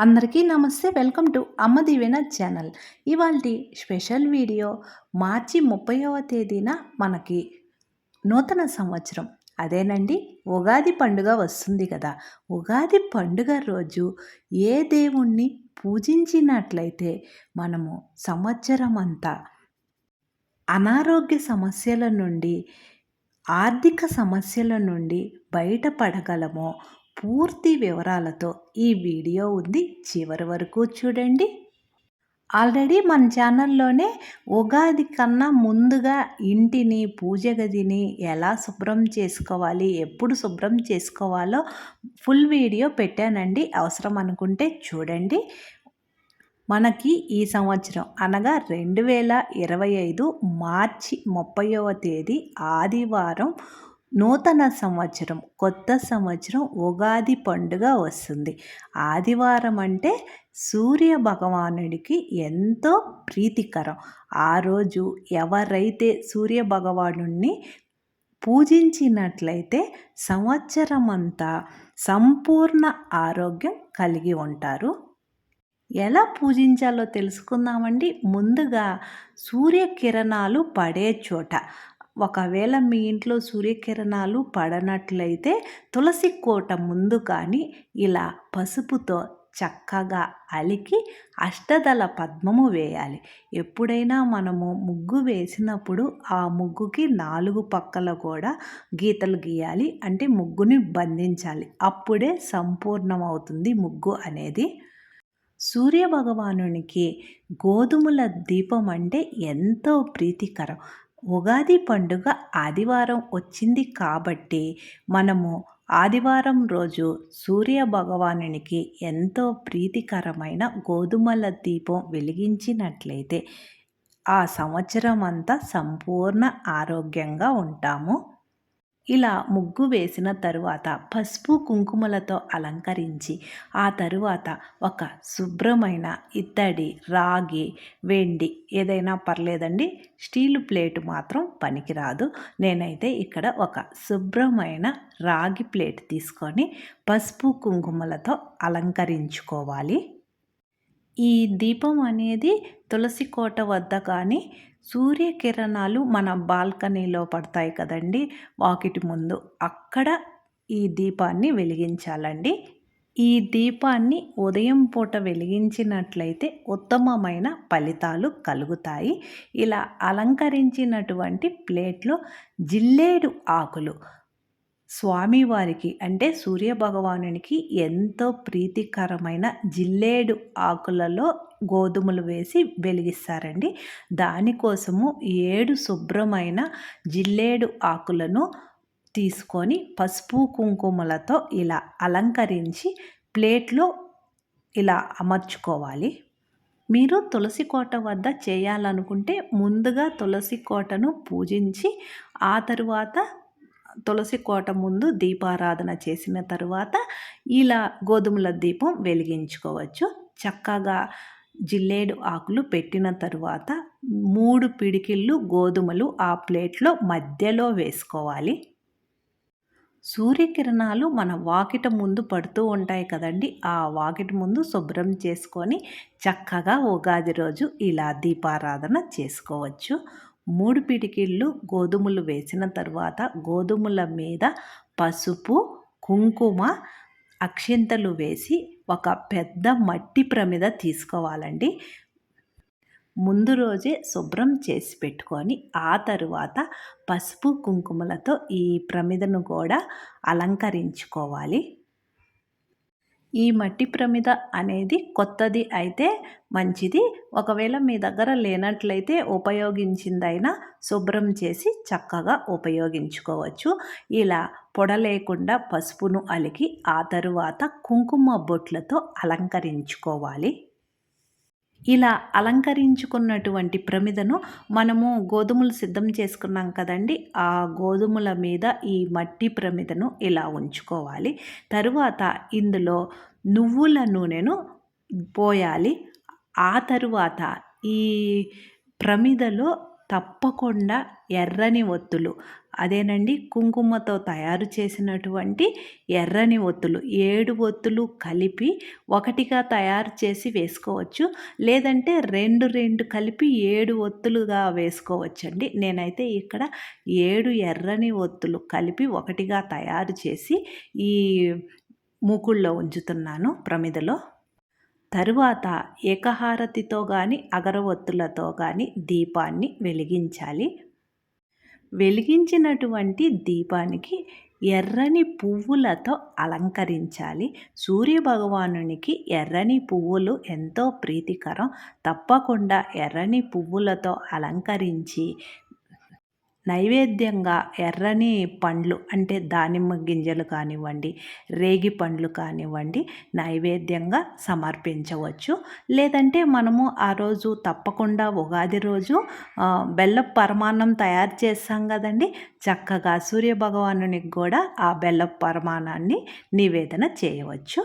అందరికీ నమస్తే. Welcome to Amma Deevena channel. ఇవాళ స్పెషల్ వీడియో మార్చి ముప్పైవ తేదీన మనకి నూతన సంవత్సరం. అదేనండి ఉగాది పండుగ వస్తుంది కదా. ఉగాది పండుగ రోజు ఏ దేవుణ్ణి పూజించినట్లయితే మనము సంవత్సరం అంతా అనారోగ్య సమస్యల నుండి ఆర్థిక సమస్యల నుండి బయటపడగలమో పూర్తి వివరాలతో ఈ వీడియో ఉంది. చివరి వరకు చూడండి. ఆల్రెడీ మన ఛానల్లోనే ఉగాది కన్నా ముందుగా ఇంటిని పూజ గదిని ఎలా శుభ్రం చేసుకోవాలి ఎప్పుడు శుభ్రం చేసుకోవాలో ఫుల్ వీడియో పెట్టానండి. అవసరం అనుకుంటే చూడండి. మనకి ఈ సంవత్సరం అనగా రెండు వేల ఇరవై ఐదు మార్చి ముప్పైవ తేదీ ఆదివారం నూతన సంవత్సరం కొత్త సంవత్సరం ఉగాది పండుగ వస్తుంది. ఆదివారం అంటే సూర్య భగవానుడికి ఎంతో ప్రీతికరం. ఆ రోజు ఎవరైతే సూర్య భగవాను పూజించినట్లయితే సంవత్సరం అంతా సంపూర్ణ ఆరోగ్యం కలిగి ఉంటారు. ఎలా పూజించాలో తెలుసుకుందామండి. ముందుగా సూర్యకిరణాలు పడే చోట ఒకవేళ మీ ఇంట్లో సూర్యకిరణాలు పడనట్లయితే తులసి కోట ముందు కానీ ఇలా పసుపుతో చక్కగా అలికి అష్టదళ పద్మము వేయాలి. ఎప్పుడైనా మనము ముగ్గు వేసినప్పుడు ఆ ముగ్గుకి నాలుగు పక్కల కూడా గీతలు గీయాలి. అంటే ముగ్గుని బంధించాలి. అప్పుడే సంపూర్ణమవుతుంది ముగ్గు అనేది. సూర్య భగవానునికి గోధుమల దీపం అంటే ఎంతో ప్రీతికరం. ఉగాది పండుగ ఆదివారం వచ్చింది కాబట్టి మనము ఆదివారం రోజు సూర్య భగవానునికి ఎంతో ప్రీతికరమైన గోధుమల దీపం వెలిగించినట్లయితే ఆ సంవత్సరం అంతా సంపూర్ణ ఆరోగ్యంగా ఉంటాము. ఇలా ముగ్గు వేసిన తరువాత పసుపు కుంకుమలతో అలంకరించి ఆ తరువాత ఒక శుభ్రమైన ఇత్తడి రాగి వెండి ఏదైనా పర్లేదండి. స్టీల్ ప్లేట్ మాత్రం పనికిరాదు. నేనైతే ఇక్కడ ఒక శుభ్రమైన రాగి ప్లేట్ తీసుకొని పసుపు కుంకుమలతో అలంకరించుకోవాలి. ఈ దీపం అనేది తులసి కోట వద్ద కానీ సూర్యకిరణాలు మన బాల్కనీలో పడతాయి కదండి. వాకిటి ముందు అక్కడ ఈ దీపాన్ని వెలిగించాలండి. ఈ దీపాన్ని ఉదయం పూట వెలిగించినట్లయితే ఉత్తమమైన ఫలితాలు కలుగుతాయి. ఇలా అలంకరించినటువంటి ప్లేట్లో జిల్లేడు ఆకులు స్వామివారికి అంటే సూర్యభగవానునికి ఎంతో ప్రీతికరమైన జిల్లేడు ఆకులలో గోధుమలు వేసి వెలిగిస్తారండి. దానికోసము ఏడు శుభ్రమైన జిల్లేడు ఆకులను తీసుకొని పసుపు కుంకుమలతో ఇలా అలంకరించి ప్లేట్లో ఇలా అమర్చుకోవాలి. మీరు తులసి కోట వద్ద చేయాలనుకుంటే ముందుగా తులసి కోటను పూజించి ఆ తరువాత తులసి కోట ముందు దీపారాధన చేసిన తరువాత ఇలా గోధుమల దీపం వెలిగించుకోవచ్చు. చక్కగా జిల్లేడు ఆకులు పెట్టిన తరువాత మూడు పిడికిళ్ళు గోధుమలు ఆ ప్లేట్లో మధ్యలో వేసుకోవాలి. సూర్యకిరణాలు మన వాకిట ముందు పడుతూ ఉంటాయి కదండి. ఆ వాకిట ముందు శుభ్రం చేసుకొని చక్కగా ఉగాది రోజు ఇలా దీపారాధన చేసుకోవచ్చు. మూడు పిడికిళ్ళు గోధుమలు వేసిన తర్వాత గోధుమల మీద పసుపు కుంకుమ అక్షింతలు వేసి ఒక పెద్ద మట్టి ప్రమిద తీసుకోవాలండి. ముందు రోజే శుభ్రం చేసి పెట్టుకొని ఆ తరువాత పసుపు కుంకుమలతో ఈ ప్రమిదను కూడా అలంకరించుకోవాలి. ఈ మట్టి ప్రమిద అనేది కొత్తది అయితే మంచిది. ఒకవేళ మీ దగ్గర లేనట్లయితే ఉపయోగించిందైనా శుభ్రం చేసి చక్కగా ఉపయోగించుకోవచ్చు. ఇలా పొడలేకుండా పసుపును అలికి ఆ తరువాత కుంకుమ బొట్లతో అలంకరించుకోవాలి. ఇలా అలంకరించుకున్నటువంటి ప్రమిదను మనము గోధుమలు సిద్ధం చేసుకున్నాం కదండి. ఆ గోధుమల మీద ఈ మట్టి ప్రమిదను ఇలా ఉంచుకోవాలి. తరువాత ఇందులో నువ్వుల నూనెను పోయాలి. ఆ తరువాత ఈ ప్రమిదలో తప్పకుండా ఎర్రని ఒత్తులు. అదేనండి కుంకుమతో తయారు చేసినటువంటి ఎర్రని ఒత్తులు. ఏడు ఒత్తులు కలిపి ఒకటిగా తయారు చేసి వేసుకోవచ్చు. లేదంటే రెండు రెండు కలిపి ఏడు ఒత్తులుగా వేసుకోవచ్చండి. నేనైతే ఇక్కడ ఏడు ఎర్రని ఒత్తులు కలిపి ఒకటిగా తయారు చేసి ఈ మూకుల్లో ఉంచుతున్నాను ప్రమిదలో. తరువాత ఏకహారతితో కానీ అగరవత్తులతో కానీ దీపాన్ని వెలిగించాలి. వెలిగించినటువంటి దీపానికి ఎర్రని పువ్వులతో అలంకరించాలి. సూర్యభగవానునికి ఎర్రని పువ్వులు ఎంతో ప్రీతికరం. తప్పకుండా ఎర్రని పువ్వులతో అలంకరించి నైవేద్యంగా ఎర్రని పండ్లు అంటే దానిమ్మ గింజలు కానివ్వండి రేగి పండ్లు కానివ్వండి నైవేద్యంగా సమర్పించవచ్చు. లేదంటే మనము ఆ రోజు తప్పకుండా ఉగాది రోజు బెల్ల పరమాన్నం తయారు చేస్తాం కదండి. చక్కగా సూర్యభగవానునికి కూడా ఆ బెల్ల పరమాణాన్ని నివేదన చేయవచ్చు.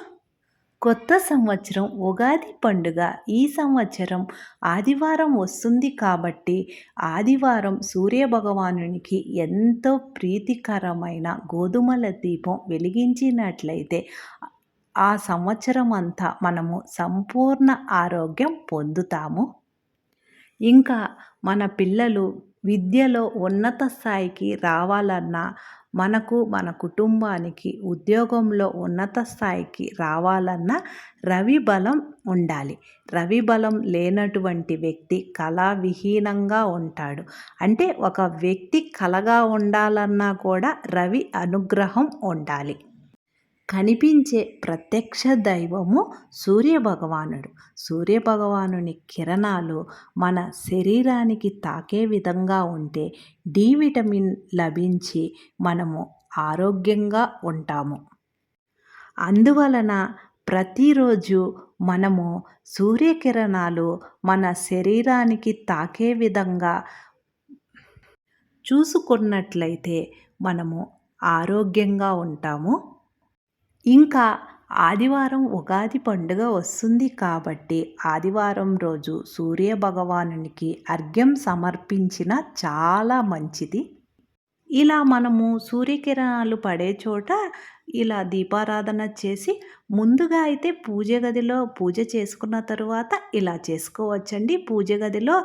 కొత్త సంవత్సరం ఉగాది పండుగ. ఈ సంవత్సరం ఆదివారం వస్తుంది కాబట్టి ఆదివారం సూర్యభగవానునికి ఎంతో ప్రీతికరమైన గోధుమల దీపం వెలిగించినట్లయితే ఆ సంవత్సరం అంతా మనము సంపూర్ణ ఆరోగ్యం పొందుతాము. ఇంకా మన పిల్లలు విద్యలో ఉన్నత స్థాయికి రావాలన్నా మనకు మన కుటుంబానికి ఉద్యోగంలో ఉన్నత స్థాయికి రావాలన్నా రవి బలం ఉండాలి. రవి బలం లేనటువంటి వ్యక్తి కళావిహీనంగా ఉంటాడు. అంటే ఒక వ్యక్తి కలగా ఉండాలన్నా కూడా రవి అనుగ్రహం ఉండాలి. కనిపించే ప్రత్యక్ష దైవము సూర్యభగవానుడు. సూర్యభగవానుని కిరణాలు మన శరీరానికి తాకే విధంగా ఉంటే డి విటమిన్ లభించి మనము ఆరోగ్యంగా ఉంటాము. అందువలన ప్రతిరోజు మనము సూర్యకిరణాలు మన శరీరానికి తాకే విధంగా చూసుకున్నట్లయితే మనము ఆరోగ్యంగా ఉంటాము. ఇంకా ఆదివారం ఉగాది పండుగ వస్తుంది కాబట్టి ఆదివారం రోజు సూర్య భగవానునికి అర్ఘ్యం సమర్పించిన చాలా మంచిది. ఇలా మనము సూర్యకిరణాలు పడే చోట ఇలా దీపారాధన చేసి ముందుగా అయితే పూజ గదిలో పూజ చేసుకున్న తరువాత ఇలా చేసుకోవచ్చండి. పూజ గదిలో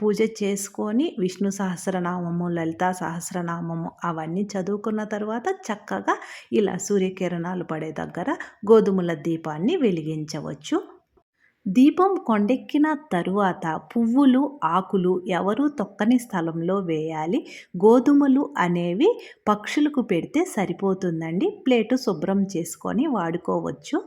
పూజ చేసుకొని విష్ణు సహస్రనామము లలితా సహస్రనామము అవన్నీ చదువుకున్న తర్వాత చక్కగా ఇలా సూర్యకిరణాలు పడే దగ్గర గోధుమల దీపాన్ని వెలిగించవచ్చు. దీపం కొండెక్కిన తరువాత పువ్వులు ఆకులు ఎవరూ తొక్కని స్థలంలో వేయాలి. గోధుమలు అనేవి పక్షులకు పెడితే సరిపోతుందండి. ప్లేటు శుభ్రం చేసుకొని వాడుకోవచ్చు.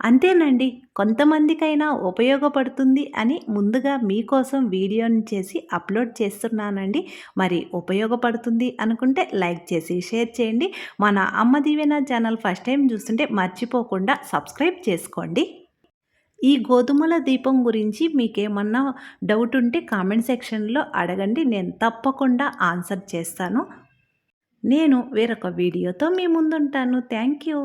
అంతేనండి. కొంతమందికైనా ఉపయోగపడుతుంది అని ముందుగా మీకోసం వీడియోని చేసి అప్లోడ్ చేస్తున్నానండి. మరి ఉపయోగపడుతుంది అనుకుంటే లైక్ చేసి షేర్ చేయండి. మన అమ్మ దీవెన ఛానల్ ఫస్ట్ టైం చూస్తుంటే మర్చిపోకుండా సబ్స్క్రైబ్ చేసుకోండి. ఈ గోధుమల దీపం గురించి మీకేమన్నా డౌట్ ఉంటే కామెంట్ సెక్షన్లో అడగండి. నేను తప్పకుండా ఆన్సర్ చేస్తాను. నేను వేరొక వీడియోతో మీ ముందుంటాను. Thank you